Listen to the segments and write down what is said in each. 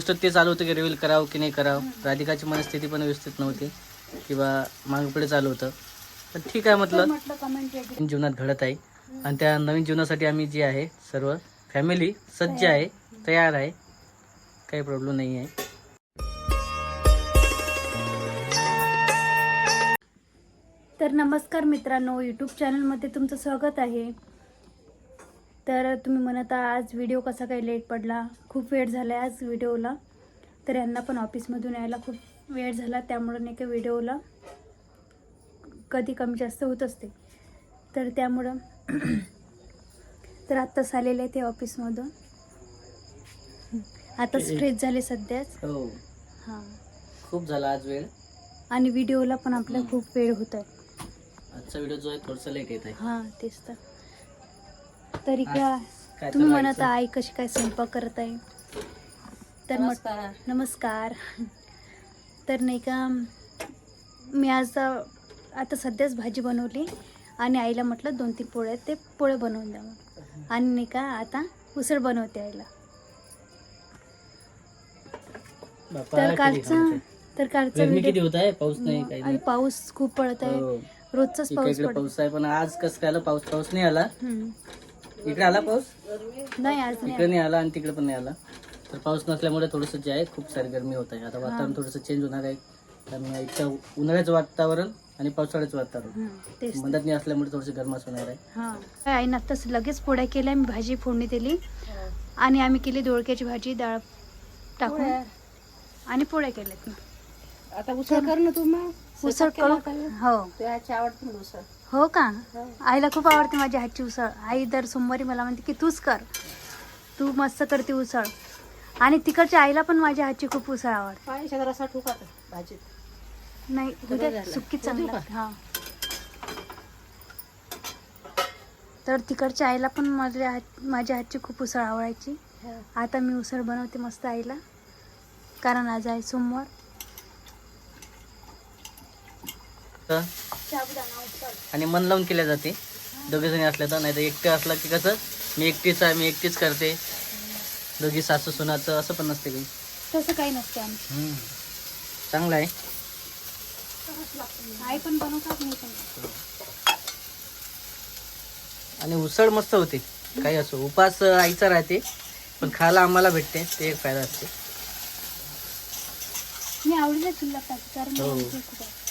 गोष्ट ते चालू होतं की रिव्हील करावं की नाही करावं. राधिकाची मनस्थिती पण व्यवस्थित नव्हती. किंवा मागपुढे चालू होतं. पण ठीक आहे म्हटलं. जीवनात घडत आहे. आणि त्या नवीन जीवनासाठी आम्ही जे आहे सर्व फॅमिली सज्ज आहे तयार आहे. काही प्रॉब्लेम नाही आहे. तर नमस्कार मित्रांनो यूट्यूब चॅनलमध्ये तुमचं स्वागत आहे. तर तुम्ही म्हणत आज व्हिडिओ कसा काही लेट पडला? खूप वेळ झाला आहे आज व्हिडिओला तर यांना पण ऑफिसमधून यायला खूप वेळ झाला. त्यामुळं नाही का व्हिडिओला कधी कमी जास्त होत असते. तर त्यामुळं तर आत्ताच आलेले ते ऑफिसमधून आताच फ्रेश झाले सध्याच. हो. हां. खूप झाला आज वेळ. आणि व्हिडिओला पण आपला खूप वेळ होत आहे आजचा व्हिडिओ जो आहे थोडासा लेट येत आहे. हां तेच तर. तरी का काय तुम्ही म्हणत आई कशी काय स्वयंपाक करत आहे? तर मग नमस्कार. तर नाही का मी आज आता सध्याच भाजी बनवली आणि आईला म्हटलं दोन तीन पोळे ते पोळे बनवून द्यावं आणि नाही का आता उसळ बनवते आईला. तर कालचा. तर कालचा किती होत आहे? पाऊस नाही काही आणि पाऊस खूप पडत आहे. हो. रोजचाच पाऊस पडत पाऊस आहे पण आज कसं काय पाऊस पाऊस नाही आला. इकडे आला पाऊस? नाही आज इकडे नाही नाही आला आणि तिकडे पण नाही आला. तर पाऊस नसल्यामुळे थोडंसं जे आहे खूप सारी गरमी होत आहे. आता वातावरण थोडंसं चेंज होणार आहे. त्यामुळे इथं उन्हाळ्याचं वातावरण आणि पावसाळ्याचं वातावरण. तेच मदत नाही असल्यामुळे थोडीशी गरमास होणार आहे. हां. काय आईनं आत्ताच लगेच पोळ्या केल्या मी भाजी फोडणी दिली. आणि आम्ही केली दोडक्याची भाजी डाळ टाकून. आणि पोळ्या केल्यात. आता उसळ कर ना तू मग. उसळ करू? हो. आवडते ना उसळ. हो का? आईला खूप आवडते माझी हातची उसळ. आई दर सोमवारी मला म्हणते की तूच कर. तू मस्त करते उसळ. आणि तिकडच्या आईला पण माझ्या हातची खूप उसळ आवडते. भाजीत. नाही उद्या चांगली हा. तर तिकडच्या आईला पण माझ्या हात माझ्या हातची खूप उसळ आवडायची. आता मी उसळ बनवते मस्त आईला. कारण आज आहे सोमवार. आणि मन लावून केल्या जाते दोघे जणी असल्या तर नाही तर एकटे असलं की कसं मी एकटीच आहे मी एकटीच करते दोघी सासू सुनाचं असं पण नसते काही तसं काही नसते आमची हम्म. चांगलं आहे आई पण बनवतात मी पण बनवते. आणि उसळ मस्त होते काही असो उपास आईचा राहते पण खायला आम्हाला भेटते ते एक फायदा असते मी आवडीला टाकते कारण हो. मला ते खूप आवडतं.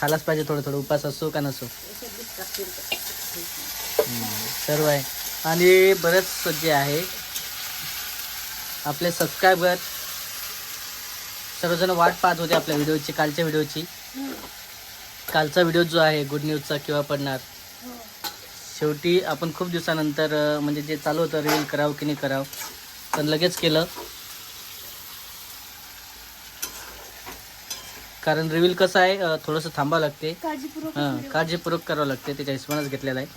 खालाच पाहिजे थोडं थोडं उपास असो का नसो. सर्व आहे. आणि बरंच जे आहे आपले सबस्क्रायबर सर्वजण वाट पाहत होते आपल्या व्हिडिओची कालच्या व्हिडिओची कालचा व्हिडिओ जो आहे गुड न्यूजचा किंवा पडणार. शेवटी आपण खूप दिवसानंतर म्हणजे जे चालू होतं रील करावं की नाही करावं पण लगेच केलं. कारण रिव्हील कसं आहे थोडंसं थांबावं लागते. काळजीपूर्वक हां काळजीपूर्वक करावं लागते त्याच्या हिशोबानेच घेतलेला आहे.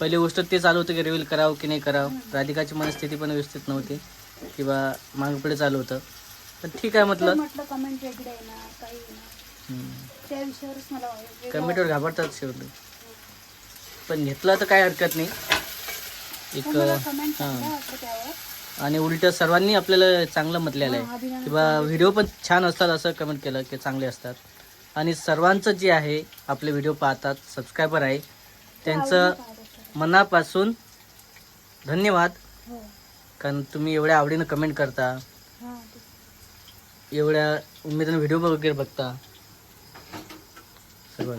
पहिली गोष्ट ते चालू होतं की रिव्हील करावं की नाही करावं. राधिकाची मनस्थिती पण व्यवस्थित नव्हती किंवा मागं पुढे चालू होतं. पण ठीक आहे म्हटलं. कमेंट वेगळे त्या विषयावरच मला कमेंटवर घाबरतात शेवटी. पण घेतलं तर काय हरकत नाही. एक हां. आणि उलट सर्वांनी आपल्याला चांगलं म्हटलेलं आहे. किंवा व्हिडिओ पण छान असतात असं कमेंट केलं की चांगले असतात. आणि सर्वांचं जे आहे आपले व्हिडिओ पाहतात सबस्क्रायबर आहे त्यांचं मनापासून धन्यवाद. कारण तुम्ही एवढ्या आवडीनं कमेंट करता. एवढ्या उमेदीनं व्हिडिओ वगैरे बघता. सर्व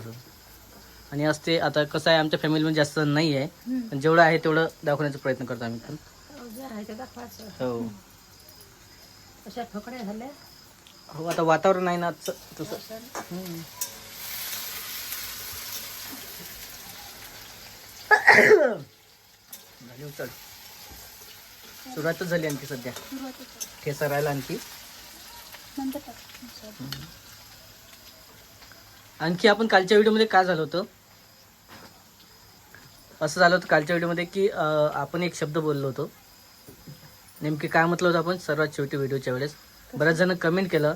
आणि असते आता कसं आहे आमच्या फॅमिलीमध्ये जास्त नाही आहे. पण जेवढं आहे तेवढं दाखवण्याचा प्रयत्न करतो आम्ही पण. हो. अशा ठोकड्या झाल्या? हो आता वातावरण आहे ना आजचं तसं. हम्म. झाली उचल. सुरुवातच झाली आणखी सध्या. सुरुवातच. राहिला आणखी. नंतर टाक. आणखी आपण कालच्या व्हिडिओमध्ये काय झालं होतं? असं झालं होतं कालच्या व्हिडिओमध्ये की अं, आपण एक शब्द बोललो होतो. नेमके काय म्हटलं होतं आपण? सर्वात शेवटी व्हिडिओच्या वेळेस. बऱ्याच जण कमेंट केलं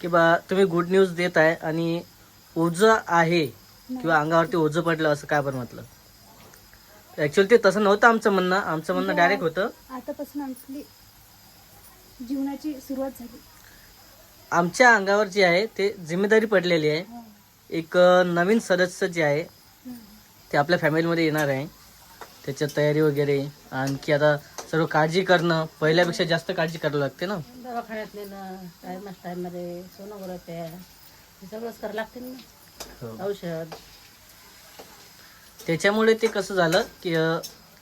की बा तुम्ही गुड न्यूज देत आहे आणि ओझं आहे किंवा अंगावरती ओझं पडलं असं काय बरं म्हटलं? ॲक्च्युअली ते तसं नव्हतं आमचं म्हणणं. आमचं म्हणणं डायरेक्ट होतं. आतापासून जीवनाची सुरुवात झाली. आमच्या अंगावर जे आहे ते जिम्मेदारी पडलेली आहे. हो. एक नवीन सदस्य जे आहे. ते आपल्या फॅमिलीमध्ये येणार आहे. त्याच्यात तयारी वगैरे आणखी आता सर्व काळजी करणं पहिल्यापेक्षा जास्त काळजी करावी लागते ना? दवाखान्यात नेणं टायमाच टायमध्ये सोनोग्राफ्या हे सगळंच करावं लागते ना? हो. औषध. त्याच्यामुळे ते कसं झालं की अ,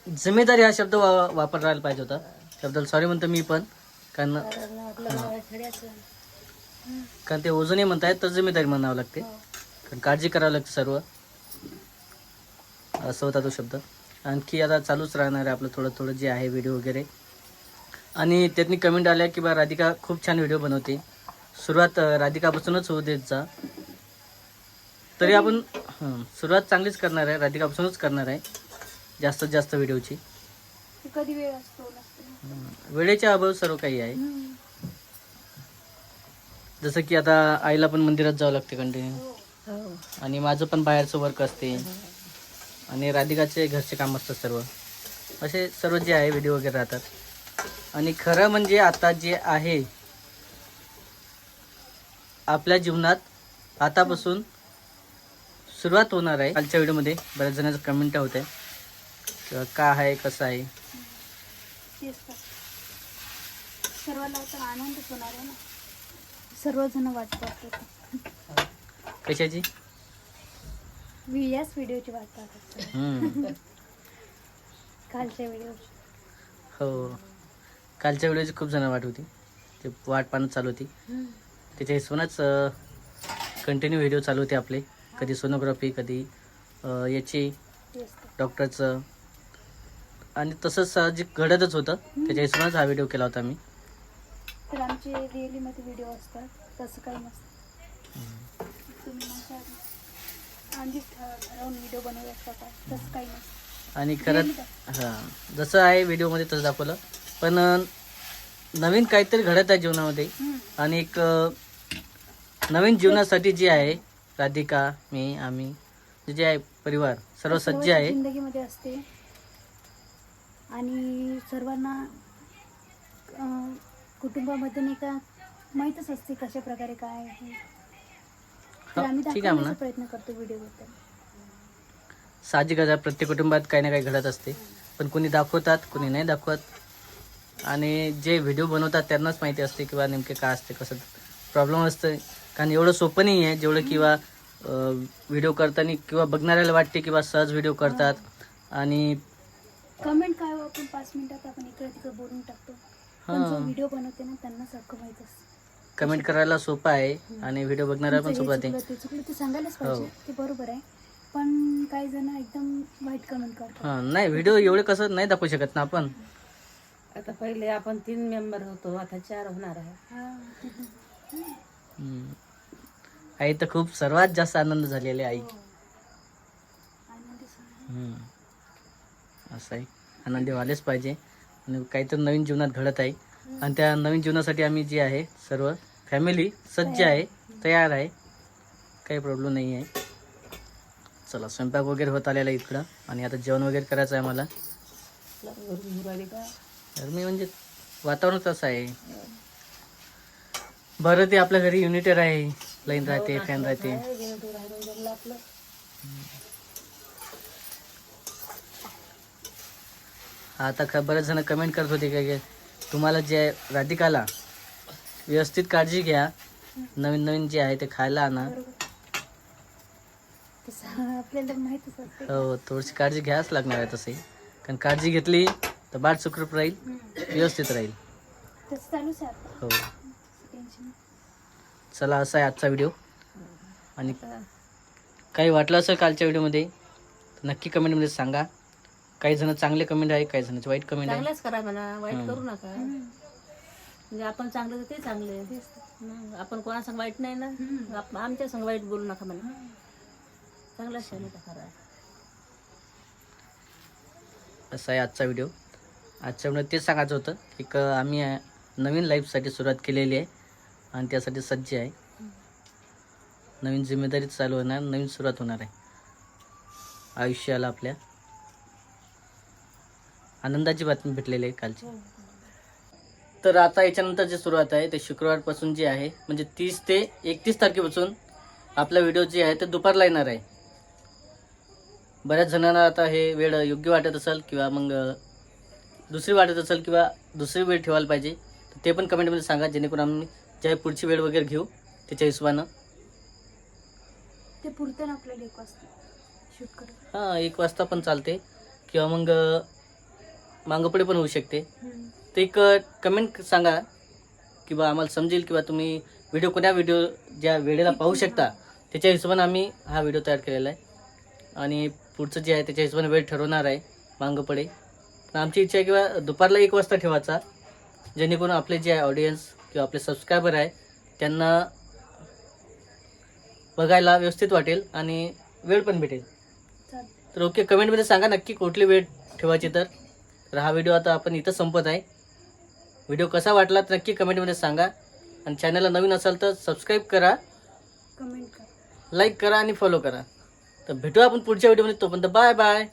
जिम्मेदारी हा शब्द वा वापरायला पाहिजे होता. शब्दाला सॉरी म्हणतो मी पण कारण कारण आपलं खेड्याचं. कारण ते ओझने म्हणतायत तर जिम्मेदारी म्हणावं लागते. हो. कारण काळजी करावं लागते सर्व. असं होता तो शब्द. आणखी आता चालूच राहणार आहे आपलं थोडं थोडं जे आहे व्हिडिओ वगैरे. आणि त्यांनी कमेंट आल्या की बा राधिका खूप छान व्हिडिओ बनवते. सुरुवात राधिकापासूनच होऊ देत जा. तरी आपण हं, सुरुवात चांगलीच करणार आहे राधिकापासूनच करणार आहे. जास्तीत जास्त व्हिडिओची कधी वेळ असतो हं, वेळेच्या अभाव सर्व काही आहे. जसं की आता आईला पण मंदिरात जावं लागते कंटिन्यू हो. हो आणि माझं पण बाहेरचं वर्क असते. आणि राधिकाचे घरचे काम असतात सर्व. असे सर्व जे आहे व्हिडिओ वगैरे राहतात. आणि खरं म्हणजे आता जे आहे आपल्या जीवनात आतापासून सुरुवात होणार आहे. कालच्या व्हिडिओमध्ये बऱ्याच जणांचं कमेंट होत. आहे किंवा का आहे कसं आहे? सर्वांना आनंदच होणार आहे ना. सर्वजण वाट कशाची? मी याच व्हिडिओची वाट. हम्म. कालच्या व्हिडिओ. हो. कालच्या व्हिडिओची खूप जण वाट होती. ते वाट पाहणं चालू होती. त्याच्या हिशोबानंच कंटिन्यू व्हिडिओ चालू होते आपले. कधी सोनोग्राफी कधी अ, याची तेच तर डॉक्टरचं आणि तसंच साहजिक घडतच होतं त्याच्या हिशोबानंच हा व्हिडिओ केला होता मी. तर आमचे डेलीमध्ये व्हिडिओ असतात. तसं काही नसतं. तुम्ही आधीच ठर- ठरवून व्हिडिओ बनवत असता का तसं काही नसतं आणि खरंच हां जसं आहे व्हिडिओमध्ये तसं दाखवलं. पण अ, नवीन काहीतरी घडत आहे जीवनामध्ये. हम्म. आणि एक अ, नवीन जीवनासाठी जे आहे राधिका मी आम्ही जे जे आहे परिवार सर्व सज्ज सर्वांच्या आहे. जिंदगीमध्ये असते. आणि सर्वांना अं, कुटुंबामध्ये नाही का माहीतच असते कशा प्रकारे काय आहे. तर आम्ही ठीक आहे म्हणा. दाखवण्याचा प्रयत्न करतो व्हिडिओबद्दल. साहजिक आहे प्रत्येक कुटुंबात काही ना काही घडत असते. पण कोणी दाखवतात कोणी नाही दाखवत. आणि जे व्हिडिओ बनवतात त्यांनाच माहिती असते किंवा नेमके काय असते कसं प्रॉब्लेम असतं. कारण एवढं सोपं नाही आहे जेवढं किंवा व्हिडिओ करताना किंवा बघणाऱ्याला वाटते किंवा सहज व्हिडिओ करतात. आणि कमेंट काय हो, आपण पाच मिनिटात आपण इकडे तिकडे बोलून टाकतो. पण जो हां. व्हिडिओ बनवते ना त्यांना सारखं माहीत असतं. कमेंट करायला सोपं आहे आणि व्हिडिओ बघणाऱ्याला पण सोपं आहे चुकलं, ते चुकलं ते सांगायलाच हो. पाहिजे ते बरोबर आहे पण काही जण एकदम वाईट कमेंट करतात हां नाही व्हिडिओ एवढे कसं नाही दाखवू शकत ना आपण आता पहिले आपण तीन मेंबर होतो आता चार होणार आहे हा. हम्म. आई तर खूप सर्वात जास्त आनंद झालेले आई हो. आनंदी सण. हम्म. असं आहे आनंदी व्हायलाच पाहिजे आणि काहीतरी नवीन जीवनात घडत आहे आणि त्या नवीन जीवनासाठी आम्ही जे आहे सर्व फॅमिली सज्ज आहे तयार आहे. काही प्रॉब्लेम नाही आहे. चला स्वयंपाक वगैरे होत आलेला इकडं. आणि आता जेवण वगैरे करायचं आहे मला गरमी म्हणजे वातावरण असं आहे. बरं ते आपल्या घरी युनिटर आहे. लाईन राहते फॅन राहते. आता बरेच जण कमेंट करत होते काय तुम्हाला जे राधिकाला व्यवस्थित काळजी घ्या. नवीन नवीन जे आहे ते खायला आणा. आपल्याला असते हो थोडीशी काळजी घ्यायच लागणार आहे तसे कारण काळजी घेतली तर बाळ सुखरूप राहील व्यवस्थित राहील. तसं चालूच आहे हो. टेन्शन चला असा आहे आजचा व्हिडिओ. आणि काही वाटलं असं कालच्या व्हिडिओमध्ये तर नक्की कमेंटमध्ये सांगा. काही जण चांगले कमेंट आहे काही जणांचे वाईट कमेंट आहे. चांगलंच करा म्हणा वाईट. करू नका. म्हणजे आपण चांगलं तर ते चांगले हं, आपण कोणा संग वाईट नाही ना आप- आमच्या संग वाईट बोलू नका म्हणा. चांगलं शेण करा असा आहे आजचा व्हिडिओ आजच्या व्हिडिओ तेच सांगायचं होतं की क आम्ही अ, नवीन लाईफसाठी सुरुवात केलेली आहे आणि त्यासाठी सज्ज आहे. नवीन जिम्मेदारी चालू होणार नवीन सुरुवात होणार आहे. आयुष्याला आपल्या आनंदाची बातमी भेटलेली आहे कालची. तर आता याच्यानंतर जे सुरुवात आहे ते शुक्रवारपासून जे आहे म्हणजे तीस ते एकतीस तारखेपासून आपला व्हिडिओ जे आहे ते दुपारला येणार आहे. बऱ्याच जणांना आता हे वेळ योग्य वाटत असेल किंवा मग दुसरी वाटत असेल किंवा दुसरी वेळ ठेवायला पाहिजे तर ते पण कमेंटमध्ये सांगा जेणेकरून आम्ही ज्या पुढची वेळ वगैरे घेऊ त्याच्या हिशोबानं. ते पुरतं ना आपल्याला एक वाजता? हां एक वाजता पण चालते. किंवा मग मागंपुढे पण होऊ शकते. हम्म. ते एक कमेंट सांगा किंवा आम्हाला समजेल किंवा तुम्ही व्हिडिओ कोण्या व्हिडिओ ज्या वेळेला पाहू शकता त्याच्या हिशोबाने आम्ही हा व्हिडिओ तयार केलेला आहे. आणि पुढचं जे आहे त्याच्या हिशोबाने वेळ ठरवणार आहे मागंपुढे. आमची इच्छा आहे किंवा दुपारला एक वाजता ठेवायचा जेणेकरून आपले जे आहे ऑडियन्स किंवा आपले सबस्क्रायबर आहे त्यांना बघायला व्यवस्थित वाटेल आणि वेळ पण भेटेल. तर ओके कमेंटमध्ये सांगा नक्की कुठली वेळ ठेवायची तर. तर हा व्हिडिओ आता आपण इथं संपत आहे. व्हिडिओ कसा वाटला तर नक्की कमेंटमध्ये सांगा. आणि चॅनलला नवीन असाल तर सबस्क्राईब करा. कमेंट करा. लाईक करा आणि फॉलो करा. तर भेटू आपण पुढच्या व्हिडिओमध्ये तोपर्यंत बाय बाय